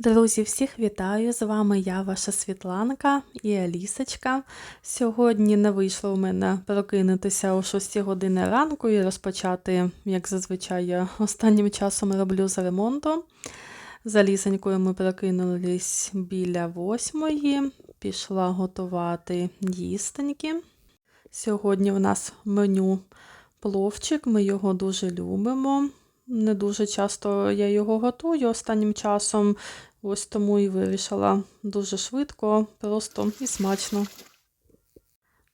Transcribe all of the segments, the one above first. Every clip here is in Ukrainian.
Друзі, всіх вітаю! З вами я, ваша Світланка і Алісочка. Сьогодні не вийшло у мене прокинутися о 6 години ранку і розпочати, як зазвичай я останнім часом роблю з ремонту. З Алісонькою ми прокинулись біля восьмої, пішла готувати їстеньки. Сьогодні в нас меню пловчик, ми його дуже любимо. Не дуже часто я його готую останнім часом, ось тому і вирішила дуже швидко, просто і смачно.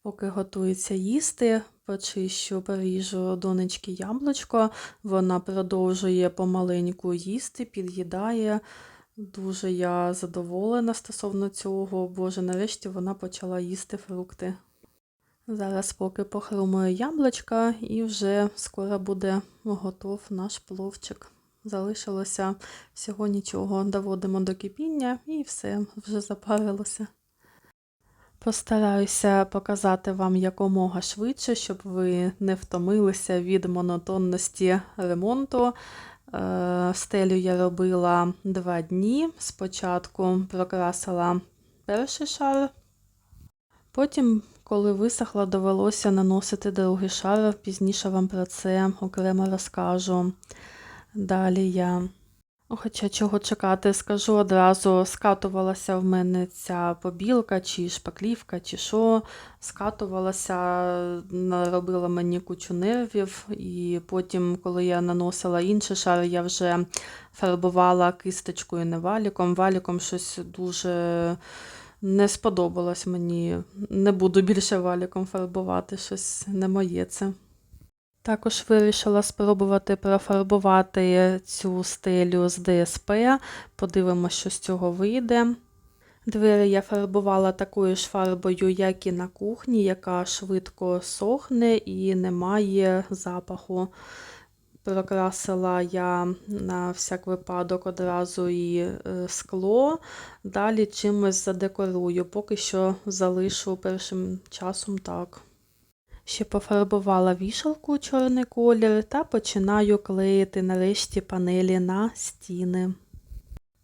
Поки готується їсти, почищу, поріжу донечки яблучко. Вона продовжує помаленьку їсти, під'їдає. Дуже я задоволена стосовно цього. Боже, нарешті вона почала їсти фрукти. Зараз поки похрумує яблучка і вже скоро буде готов наш пловчик. Залишилося всього нічого, доводимо до кипіння і все, вже запарилося. Постараюся показати вам якомога швидше, щоб ви не втомилися від монотонності ремонту. Е, Стелю я робила два дні. Спочатку прокрасила перший шар, потім коли висохла, довелося наносити другий шар, пізніше вам про це окремо розкажу. Далі я, хоча чого чекати, скажу одразу, скатувалася в мене ця побілка, чи шпаклівка, чи що. Скатувалася, наробила мені кучу нервів, і потім, коли я наносила інший шар, я вже фарбувала кисточкою, не валіком. Валіком щось дуже. Не сподобалось мені, не буду більше валіком фарбувати, щось не моє це. Також вирішила спробувати профарбувати цю стелю з ДСП, подивимося, що з цього вийде. Двері я фарбувала такою ж фарбою, як і на кухні, яка швидко сохне і не має запаху. Прокрасила я на всяк випадок одразу і е, скло, далі чимось задекорую, поки що залишу першим часом так. Ще пофарбувала вішалку у чорний колір та починаю клеїти нарешті панелі на стіни.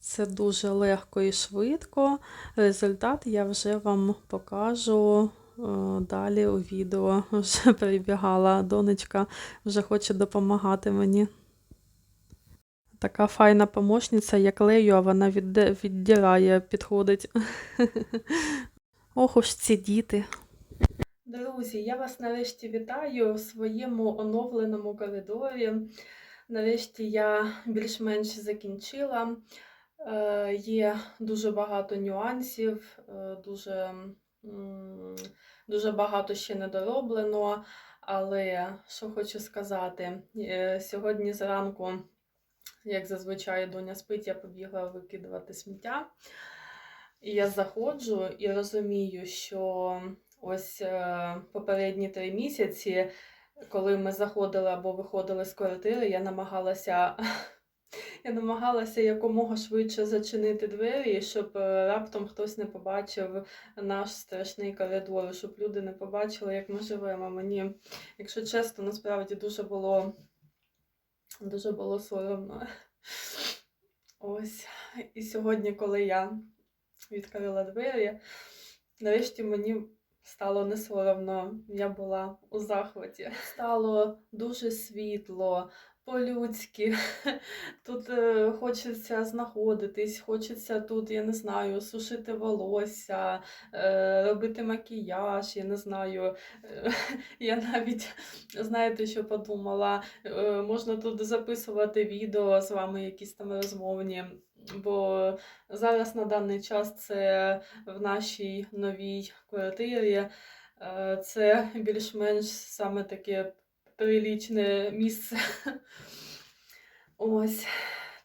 Це дуже легко і швидко. Результат я вже вам покажу Далі у відео вже прибігала донечка, вже хоче допомагати мені. Така файна помощниця, я клею, а вона віддирає, підходить. Ох уж ці діти. Друзі, я вас нарешті вітаю в своєму оновленому коридорі. Нарешті я більш-менш закінчила. Е, Є дуже багато нюансів, е, дуже Дуже багато ще не дороблено, але що хочу сказати, е, сьогодні зранку, як зазвичай, доня спить, я побігла викидувати сміття. І я заходжу і розумію, що ось е, попередні три місяці, коли ми заходили або виходили з квартири, я намагалася я намагалася якомога швидше зачинити двері, щоб е, раптом хтось не побачив наш страшний коридор, щоб люди не побачили, як ми живемо. Мені, якщо чесно, насправді дуже було дуже було соромно. Ось. І сьогодні, коли я відкрила двері, нарешті мені стало не соромно, я була у захваті. Стало дуже світло, по-людськи. Тут е, хочеться знаходитись, хочеться тут, я не знаю, сушити волосся, е, робити макіяж, я не знаю. Я навіть, знаєте, що подумала, е, можна тут записувати відео з вами, якісь там розмовні. Бо зараз на даний час це в нашій новій квартирі. Е, це більш-менш саме таке прилічне місце. Ось.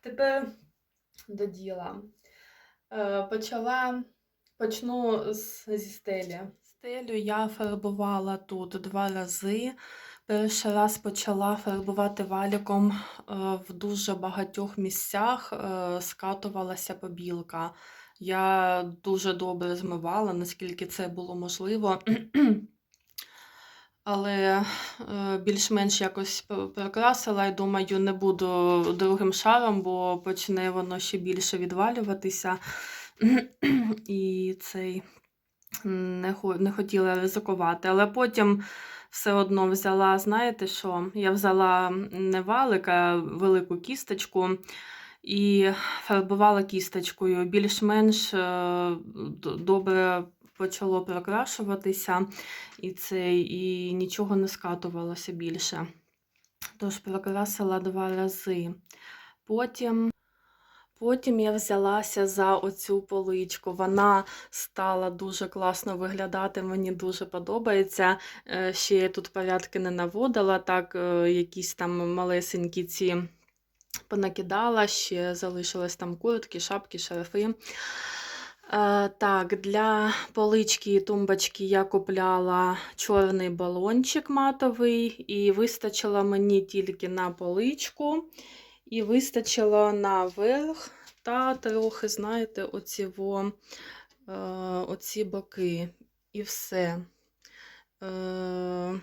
Тепер до діла. Е, почала, почну з, зі стелі. Стелю я фарбувала тут два рази. Перший раз почала фарбувати валіком е, в дуже багатьох місцях, е, скатувалася побілка. Я дуже добре змивала, наскільки це було можливо. але е, більш-менш якось прокрасила і думаю, не буду другим шаром, бо почне воно ще більше відвалюватися. І цей не хотіла ризикувати. Але потім все одно взяла, знаєте що? Я взяла не валик, а велику кісточку і фарбувала кісточкою. Більш-менш е, добре почало прокрашуватися, і, це, і нічого не скатувалося більше. Тож прокрасила два рази. Потім. Потім я взялася за оцю поличку. Вона стала дуже класно виглядати, мені дуже подобається. Е, Ще я тут порядки не наводила, так, е, якісь там малесенькі ці понакидала, ще залишились там куртки, шапки, шарфи. Е, Так, для полички і тумбочки я купляла чорний балончик матовий, і вистачило мені тільки на поличку, і вистачило на верх та трохи, знаєте, оці, во, е, оці боки. І все. Е,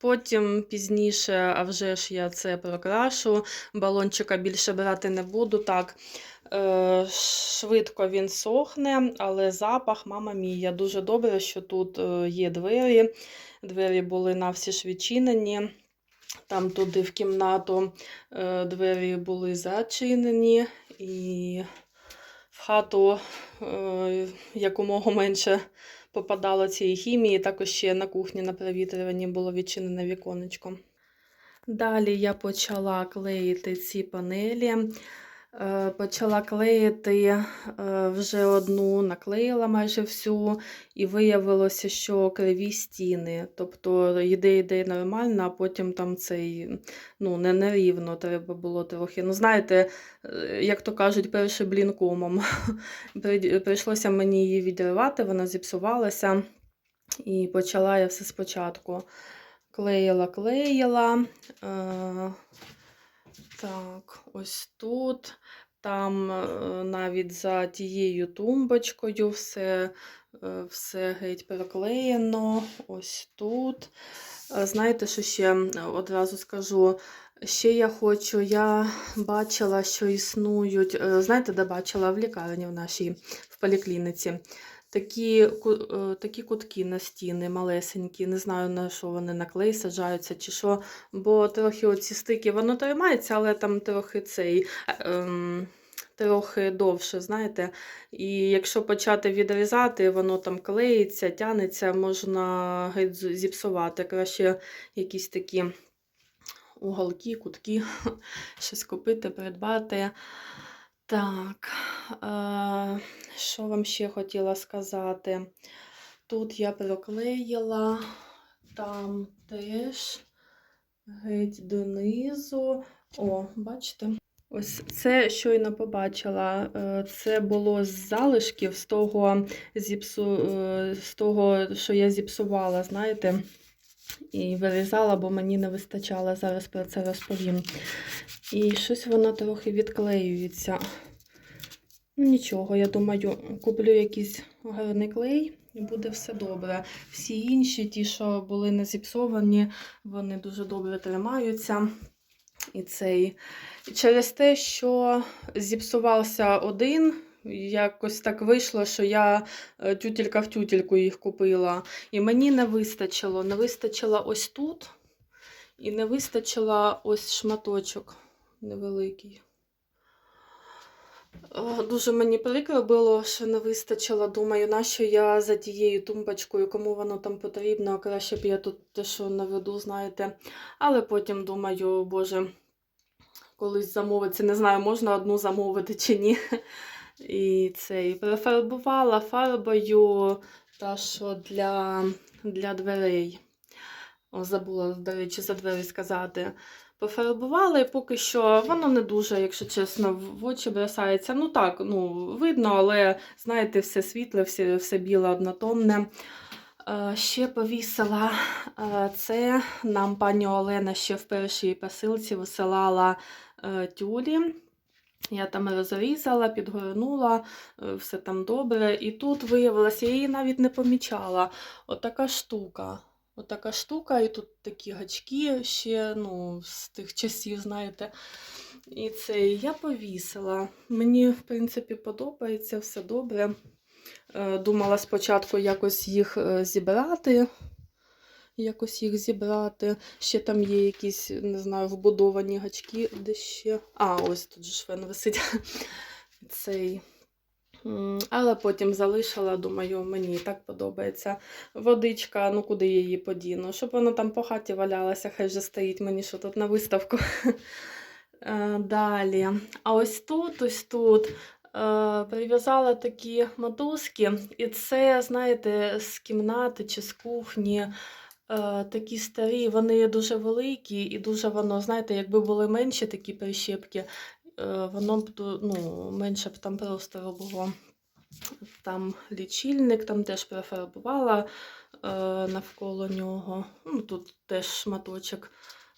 Потім пізніше, а вже ж я це прокрашу. Балончика більше брати не буду. Так, е, швидко він сохне, але запах, мама мія, дуже добре, що тут є двері. Двері були навсі відчинені. Там туди в кімнату е, двері були зачинені, і в хату е, якомога менше попадало цієї хімії. Також ще на кухні на провітрюванні було відчинене віконечко. Далі я почала клеїти ці панелі. Е, Почала клеїти е, вже одну, наклеїла майже всю, і виявилося, що криві стіни. Тобто йде йде нормально, а потім там цей ну, не нерівно треба було трохи. Ну, знаєте, е, як то кажуть, перший блін комом. Прийшлося мені її відривати, вона зіпсувалася. І почала я все спочатку. Клеїла, клеїла. Так, ось тут. Там е, навіть за тією тумбочкою все, е, все геть проклеєно. Ось тут. Е, Знаєте, що ще одразу скажу? Ще я хочу, я бачила, що існують, знаєте, де бачила в лікарні в нашій в поліклініці. Такі, е, такі кутки на стіни малесенькі, не знаю на що вони на клей саджаються чи що, бо трохи оці стики воно тримається, але там трохи цей. е, ем, Трохи довше, знаєте, і якщо почати відрізати, воно там клеїться, тянеться, можна геть зіпсувати. Краще якісь такі уголки, кутки, щось купити, придбати. Так, е, що вам ще хотіла сказати? Тут я проклеїла, там теж геть донизу. О, бачите? Ось це щойно побачила. Е, Це було з залишків, з того, зіпсу, е, з того, що я зіпсувала, знаєте, і вирізала, бо мені не вистачало. Зараз про це розповім. І щось воно трохи відклеюється. Ну, Нічого, я думаю, куплю якийсь гарний клей і буде все добре. Всі інші, ті, що були не зіпсовані, вони дуже добре тримаються. І цей. Через те, що зіпсувався один, якось так вийшло, що я е, тютелька в тютельку їх купила. І мені не вистачило. Не вистачило ось тут, і не вистачило ось шматочок невеликий. Дуже мені прикро було, що не вистачило. Думаю, нащо я за тією тумбочкою, кому воно там потрібно, краще б я тут те, що наведу, знаєте. Але потім думаю, боже, колись замовиться, не знаю, можна одну замовити чи ні. І це і перефарбувала фарбою та що для, для дверей. О, забула, до речі, за двері сказати. Пофарбувала, і поки що воно не дуже, якщо чесно, в очі бросається. Ну так, ну, видно, але знаєте, все світле, все, все біле, однотонне. Е, Ще повісила е, це. Нам пані Олена ще в першій посилці висилала е, тюлі. Я там розрізала, підгорнула, все там добре. І тут виявилося, я її навіть не помічала. Отака штука. Отака штука, і тут такі гачки ще ну, з тих часів, знаєте. І це я повісила. Мені, в принципі, подобається все добре. Е, Думала спочатку якось їх е, зібрати. Якось їх зібрати. Ще там є якісь, не знаю, вбудовані гачки, де ще. А, ось тут же швен висить. Цей. Але потім залишила, думаю, мені так подобається. Водичка, ну куди її подіну? Щоб вона там по хаті валялася, хай вже стоїть мені що тут на виставку. Е, Далі. А ось тут, ось тут е, прив'язала такі мотузки, і це, знаєте, з кімнати чи з кухні. Е, такі старі, вони дуже великі, і дуже воно, знаєте, якби були менші такі прищепки, воно б ну, менше б там просто було. Там лічильник, там теж профарбувала е, навколо нього. Ну, тут теж шматочок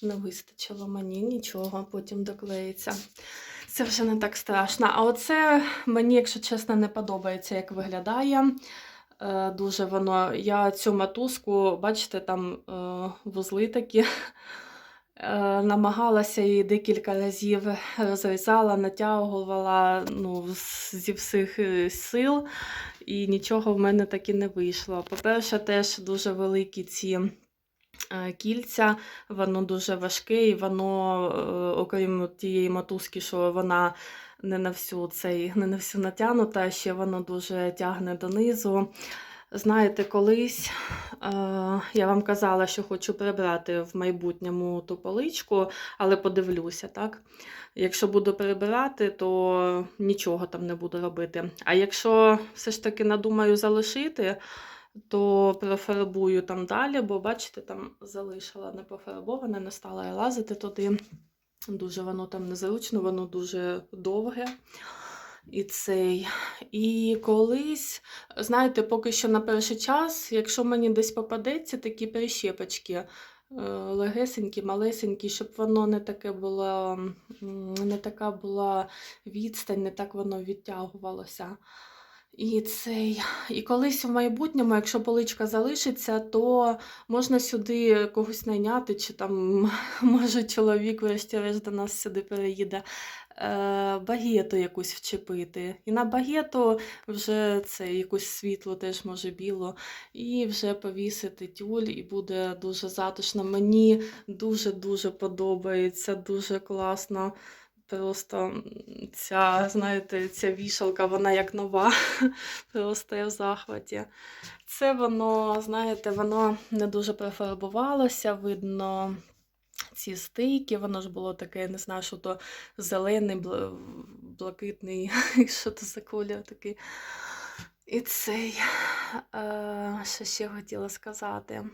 не вистачило мені, нічого, потім доклеїться. Це вже не так страшно. А оце мені, якщо чесно, не подобається, як виглядає. Е, Дуже воно. Я цю матузку, бачите, там е, вузли такі. Е, Намагалася її декілька разів розрізала, натягувала ну, зі всіх е, сил, і нічого в мене так і не вийшло. По-перше, теж дуже великі ці е, кільця, воно дуже важке, і воно, окрім тієї мотузки, що вона не на всю цей, не на всю натягнута, ще воно дуже тягне донизу. Знаєте, колись е, я вам казала, що хочу прибрати в майбутньому ту поличку, але подивлюся, так? Якщо буду прибирати, то нічого там не буду робити. А якщо все ж таки надумаю залишити, то профарбую там далі, бо бачите, там залишила не пофарбоване, не стала я лазити туди. Дуже воно там незручно, воно дуже довге. І цей. І колись, знаєте, поки що на перший час, якщо мені десь попадеться такі прищепочки, е, легесенькі, малесенькі, щоб воно не таке було, не така була відстань, не так воно відтягувалося. І цей. І колись в майбутньому, якщо поличка залишиться, то можна сюди когось найняти, чи там, може, чоловік врешті-решт до нас сюди переїде, е, багету якусь вчепити. І на багету вже це якусь світло, теж може біло, і вже повісити тюль, і буде дуже затишно. Мені дуже-дуже подобається, дуже класно. Просто ця, знаєте, ця вішалка, вона як нова. Просто я в захваті. Це воно, знаєте, воно не дуже профарбувалося, видно ці стийки, воно ж було таке, не знаю, що то зелений, бл- блакитний, що то за колір такий. І цей, е, що ще хотіла сказати.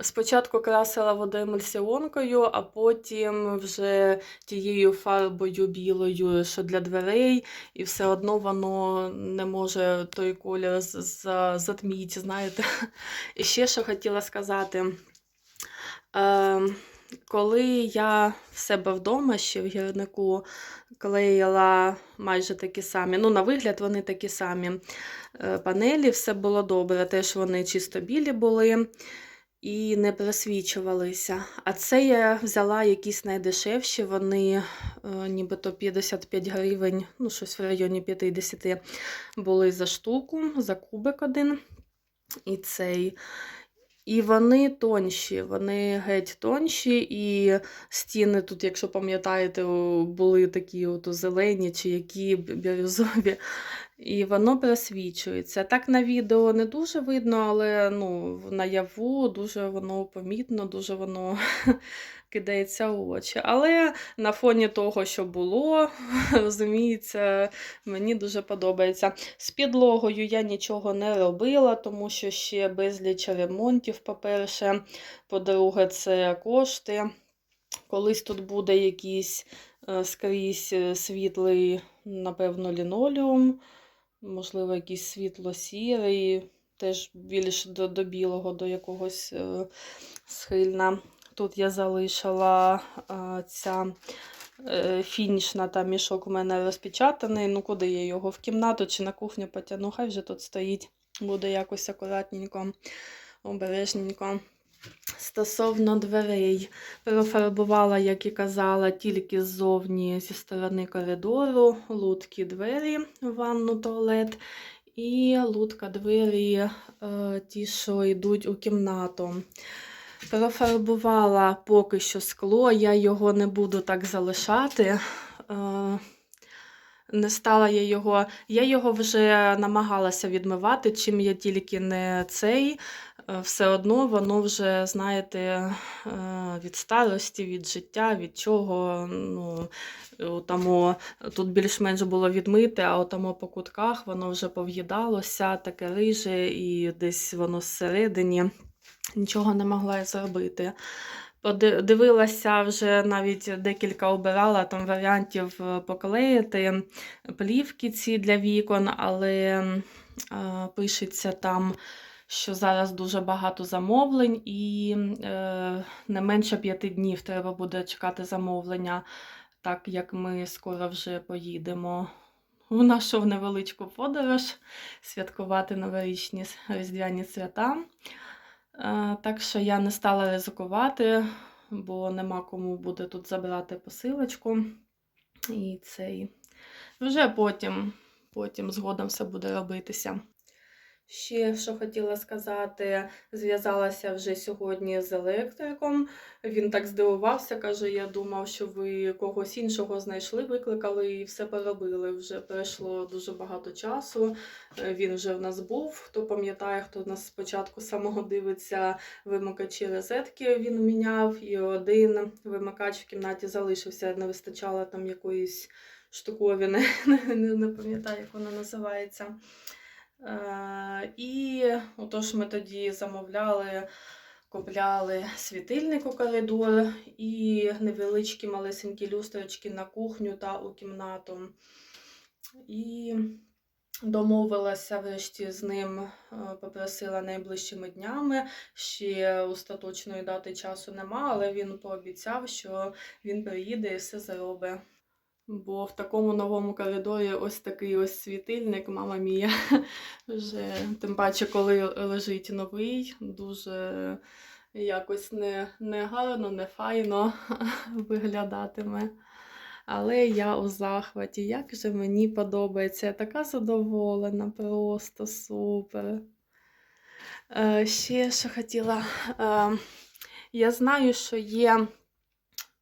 Спочатку красила водоемульсіонкою, а потім вже тією фарбою білою, що для дверей, і все одно воно не може той колір затміти, знаєте. І ще що хотіла сказати. Е, коли я в себе вдома ще в гірнику клеїла майже такі самі, ну, на вигляд вони такі самі е, панелі, все було добре, теж вони чисто білі були і не просвічувалися. А це я взяла якісь найдешевші, вони е, нібито 55 гривень, ну щось в районі 50 були за штуку, за кубик один. І цей. І вони тонші, вони геть тонші, і стіни тут, якщо пам'ятаєте, були такі от зелені чи які бірюзові, і воно просвічується. Так на відео не дуже видно, але ну, наяву дуже воно помітно, дуже воно кидається в очі. Але на фоні того, що було, розуміється, мені дуже подобається. З підлогою я нічого не робила, тому що ще безліч ремонтів, по-перше. По-друге, це кошти. Колись тут буде якийсь е, скрізь е, світлий, напевно, лінолеум, можливо, якийсь світло-сірий, теж більш до, до білого, до якогось е, схильна. Тут я залишила е, ця е, фінішна та мішок у мене розпечатаний. Ну, куди я його? В кімнату чи на кухню потягну, хай вже тут стоїть. Буде якось акуратненько, обережненько. Стосовно дверей, перефарбувала, як і казала, тільки ззовні зі сторони коридору, лутки двері в ванну туалет і лутка двері, е, ті, що йдуть у кімнату. Перефарбувала поки що скло, я його не буду так залишати. Е, Не стала я його, я його вже намагалася відмивати, чим я тільки не цей. Е, Все одно воно вже, знаєте, е, від старості, від життя, від чого. Ну, у тому, тут більш-менш було відмите, а от тому по кутках воно вже пов'їдалося, таке риже, і десь воно зсередині. Нічого не могла я зробити. Дивилася вже навіть декілька обирала там варіантів е, поклеїти плівки ці для вікон, але е, пишеться там, що зараз дуже багато замовлень, і е, не менше п'яти днів треба буде чекати замовлення, так як ми скоро вже поїдемо в нашу невеличку подорож святкувати новорічні різдвяні свята. Е, Так що я не стала ризикувати, бо нема кому буде тут забрати посилочку. І цей. Вже потім, потім згодом все буде робитися. Ще що хотіла сказати, зв'язалася вже сьогодні з електриком. Він так здивувався, каже: я думав, що ви когось іншого знайшли, викликали і все поробили. Вже пройшло дуже багато часу. Е, Він вже в нас був. Хто пам'ятає, хто нас спочатку самого дивиться, вимикачі розетки він міняв, і один вимикач в кімнаті залишився. Не вистачало там якоїсь штуковини, не пам'ятаю, як вона називається. Е, І отож ми тоді замовляли, купляли світильник у коридор і невеличкі малесенькі люстрочки на кухню та у кімнату. І домовилася врешті з ним, е, попросила найближчими днями. Ще остаточної дати часу нема, але він пообіцяв, що він приїде і все зробить. Бо в такому новому коридорі ось такий ось світильник, мама мія. Вже тим паче, коли лежить новий, дуже якось не, не гарно, не файно виглядатиме. Але я у захваті, як же мені подобається, я така задоволена, просто супер. Е, ще що хотіла. Е, я знаю, що є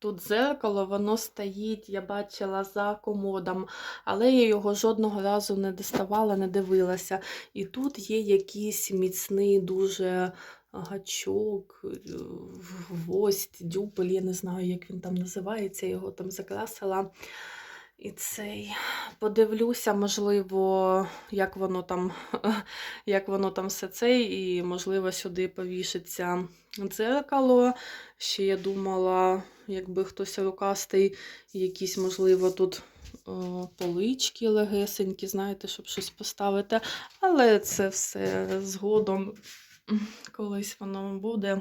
тут зеркало, воно стоїть, я бачила за комодом, але я його жодного разу не доставала, не дивилася. І тут є якийсь міцний дуже гачок, е, гвоздь, дюбель, я не знаю, як він там називається, його там закрасила. І цей подивлюся, можливо, як воно там, як воно там все це, і, можливо, сюди повішиться дзеркало. Ще я думала, якби хтось рукастий, якісь, можливо, тут о, полички легесенькі, знаєте, щоб щось поставити. Але це все згодом колись воно буде.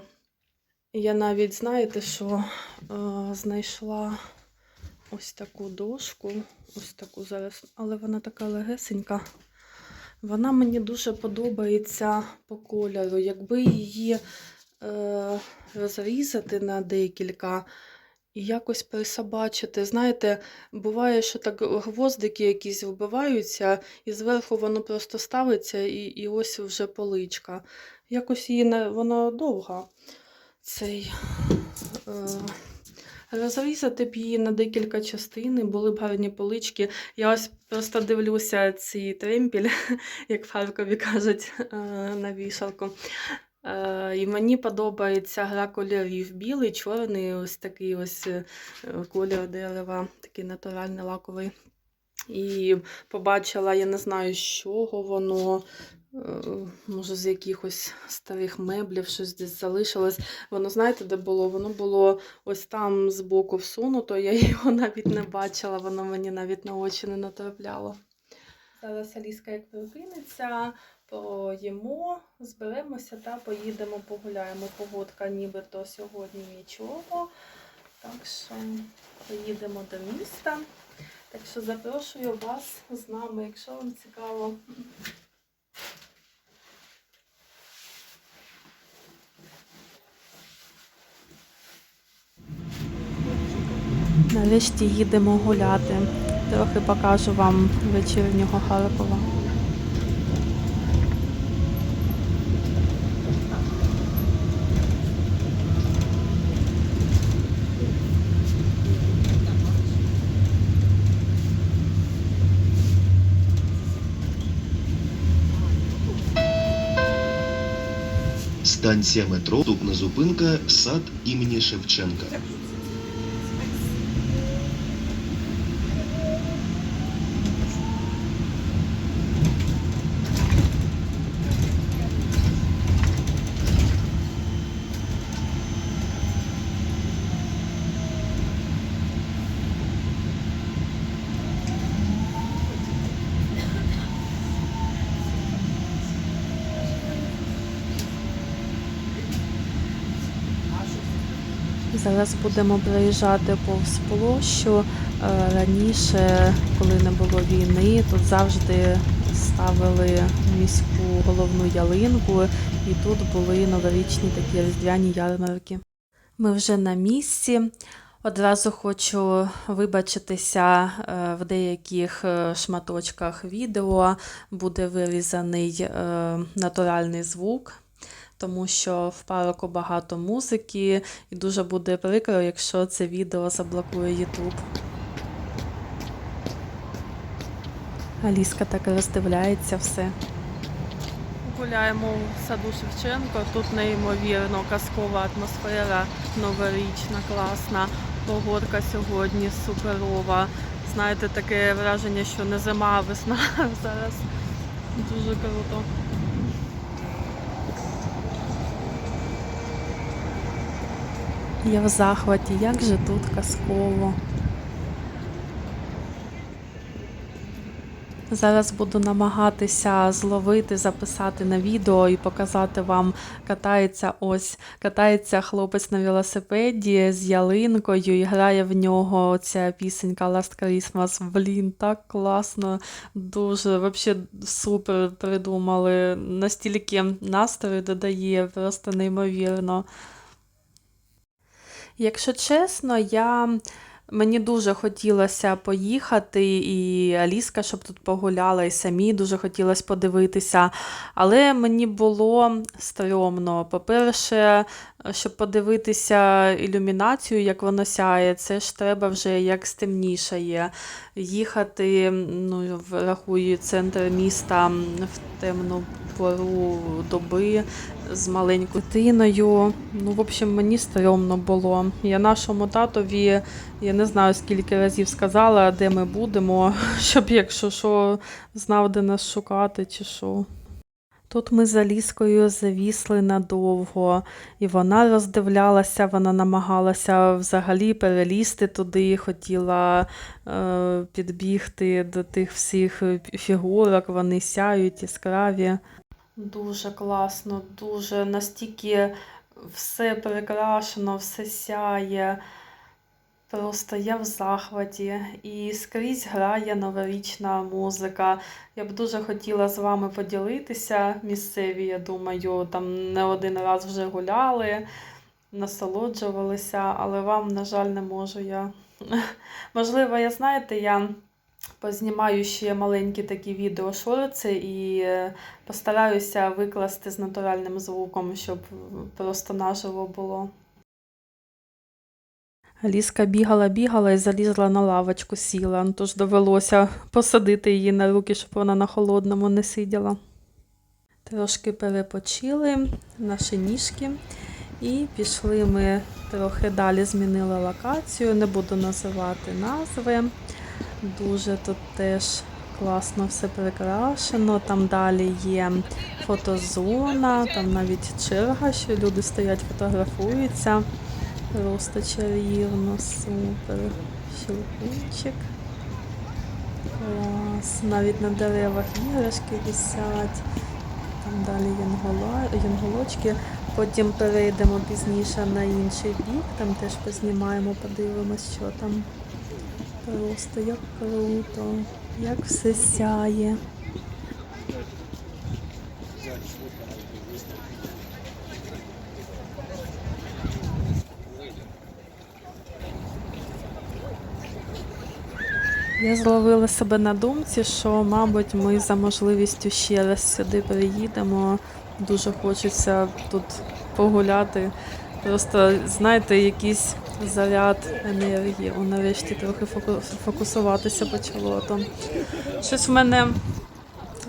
Я навіть, знаєте, що е, знайшла ось таку дошку, ось таку зараз, але вона така легесенька. Вона мені дуже подобається по кольору. Якби її е, розрізати на декілька і якось присобачити. Знаєте, буває, що так гвоздики якісь вбиваються, і зверху воно просто ставиться, і, і ось вже поличка. Якось її не, вона довга. Цей, е, розрізати б її на декілька частин, були б гарні полички. Я ось просто дивлюся цей тремпіль, як в Харкові кажуть, е, на вішалку. Е, І мені подобається гра кольорів. Білий, чорний, ось такий ось е, колір дерева, такий натуральний лаковий. І побачила, я не знаю, з чого воно. Е, Може, з якихось старих меблів щось десь залишилось. Воно, знаєте, де було? Воно було ось там збоку всунуто, я його навіть не бачила, воно мені навіть на очі не натрапляло. Зараз Аліска як прокинеться, поїмо, зберемося та поїдемо погуляємо. Погодка нібито сьогодні нічого. Так що поїдемо до міста. Так що запрошую вас з нами, якщо вам цікаво. Нарешті їдемо гуляти. Трохи покажу вам вечірнього Харкова. Станція метро. Наступна зупинка сад імені Шевченка. Зараз будемо проїжджати повз площу. Е, Раніше, коли не було війни, тут завжди ставили міську головну ялинку, і тут були новорічні такі різдвяні ярмарки. Ми вже на місці. Одразу хочу вибачитися е, в деяких е, шматочках відео буде вирізаний натуральний звук, тому що в парку багато музики, і дуже буде прикро, якщо це відео заблокує YouTube. Аліска так роздивляється все. Гуляємо у саду Шевченко. Тут неймовірно казкова атмосфера, новорічна, класна. Погодка сьогодні суперова. Знаєте, таке враження, що не зима, а весна зараз. Дуже круто. Я в захваті, як же тут казково. Зараз буду намагатися зловити, записати на відео і показати вам. Катається ось, катається хлопець на велосипеді з ялинкою і грає в нього ця пісенька Last Christmas. Блін, так класно, дуже взагалі супер придумали. Настільки настрою додає, просто неймовірно. Якщо чесно, я. Мені дуже хотілося поїхати, і Аліска, щоб тут погуляла, і самі дуже хотілося подивитися. Але мені було стрьомно. По-перше, щоб подивитися ілюмінацію, як воно сяє, це ж треба вже як стемнішає. Їхати, ну, врахую, центр міста в темну пору доби з маленькою дитиною. Ну, в общем, мені стрьомно було. Я нашому татові, я не знаю, скільки разів сказала, де ми будемо, щоб, якщо що, знав, де нас шукати чи що. Тут ми з Аліскою завісли надовго, і вона роздивлялася, вона намагалася взагалі перелізти туди, хотіла е, підбігти до тих всіх фігурок, вони сяють яскраві. Дуже класно, дуже настільки все прикрашено, все сяє. Просто я в захваті і скрізь грає новорічна музика. Я б дуже хотіла з вами поділитися. Місцеві, я думаю, там не один раз вже гуляли, насолоджувалися, але вам, на жаль, не можу я. Можливо, я знаєте, я познімаю ще маленькі такі відео шорти і е, постараюся викласти з натуральним звуком, щоб просто наживо було. Ліска бігала, бігала і залізла на лавочку, сіла, тож довелося посадити її на руки, щоб вона на холодному не сиділа. Трошки перепочили наші ніжки і пішли ми трохи далі, змінили локацію, не буду називати назви. Дуже тут теж класно все прикрашено. Там далі є фотозона, там навіть черга, що люди стоять, фотографуються. Просто чарівно, супер. Щелкунчик. Клас. Навіть на деревах іграшки висять. Там далі янгола, янголочки. Потім перейдемо пізніше на інший бік, там теж познімаємо, подивимось, що там. Просто як круто, як все сяє. Я зловила себе на думці, що, мабуть, ми за можливістю ще раз сюди приїдемо. Дуже хочеться тут погуляти. Просто, знаєте, якийсь заряд енергії. Нарешті трохи фокусуватися почало. То щось в мене,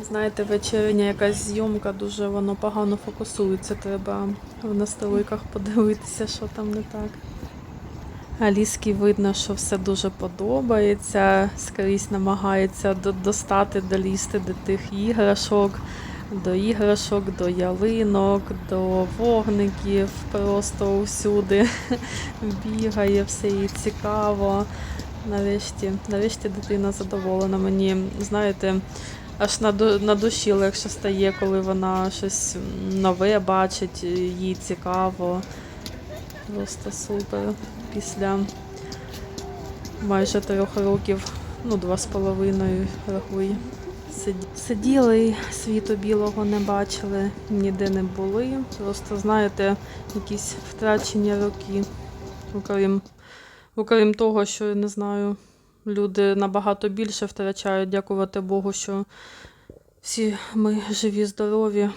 знаєте, вечірня якась зйомка, дуже воно погано фокусується. Треба в настоликах подивитися, що там не так. Аліскі видно, що все дуже подобається. Скрізь намагається достати, долізти до тих іграшок, до іграшок, до ялинок, до вогників, просто усюди бігає, все їй цікаво. Нарешті, нарешті дитина задоволена. Мені, знаєте, аж на душі легше стає, коли вона щось нове бачить, їй цікаво. Просто супер. Після майже трьох років, ну, два з половиною, рахуй. Сиділи, світу білого не бачили, ніде не були. Просто, знаєте, якісь втрачені роки. Окрім, окрім того, що я не знаю, люди набагато більше втрачають, дякувати Богу, що всі ми живі, здорові.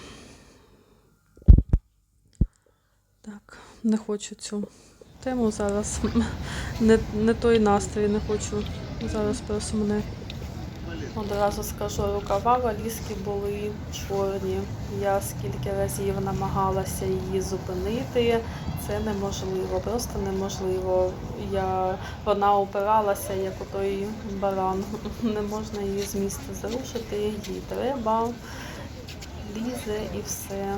Так, не хочу цю тему зараз. Не, не той настрій, не хочу зараз просто мене. Одразу скажу, рукава валізки були чорні. Я скільки разів намагалася її зупинити. Це неможливо, просто неможливо. Я, вона опиралася, як у той баран. Не можна її з місця зрушити, їй треба, лізе і все.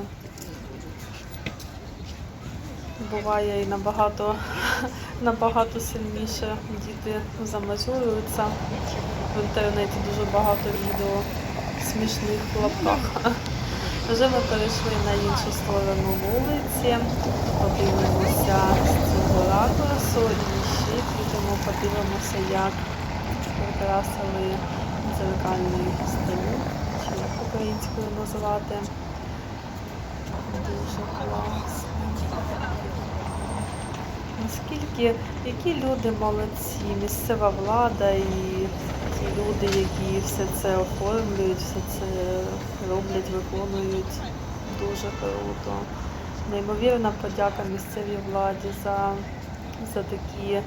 Буває і набагато, набагато сильніше діти замазюються. В інтернеті дуже багато відео смішних в. Вже ми перейшли на іншу сторону вулиці, подивимося з цього ракурсу і ще підемо, подивимося, як прикрасили дзеркальний стіл, чи як українською називати. Дуже класно. Наскільки, які люди молодці, місцева влада і ті люди, які все це оформлюють, все це роблять, виконують. Дуже круто. Неймовірна подяка місцевій владі за, за такі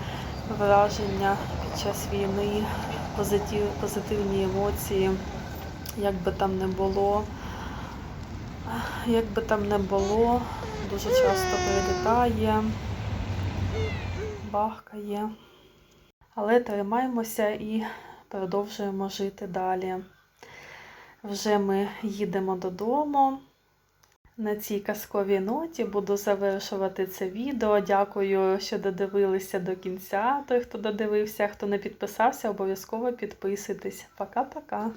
враження під час війни, позитив, позитивні емоції, як би там не було. Як би там не було, дуже часто прилітає, бахкає. Але тримаємося і продовжуємо жити далі. Вже ми їдемо додому. На цій казковій ноті буду завершувати це відео. Дякую, що додивилися до кінця. Той, хто додивився, хто не підписався, обов'язково підписуйтесь. Пока-пока.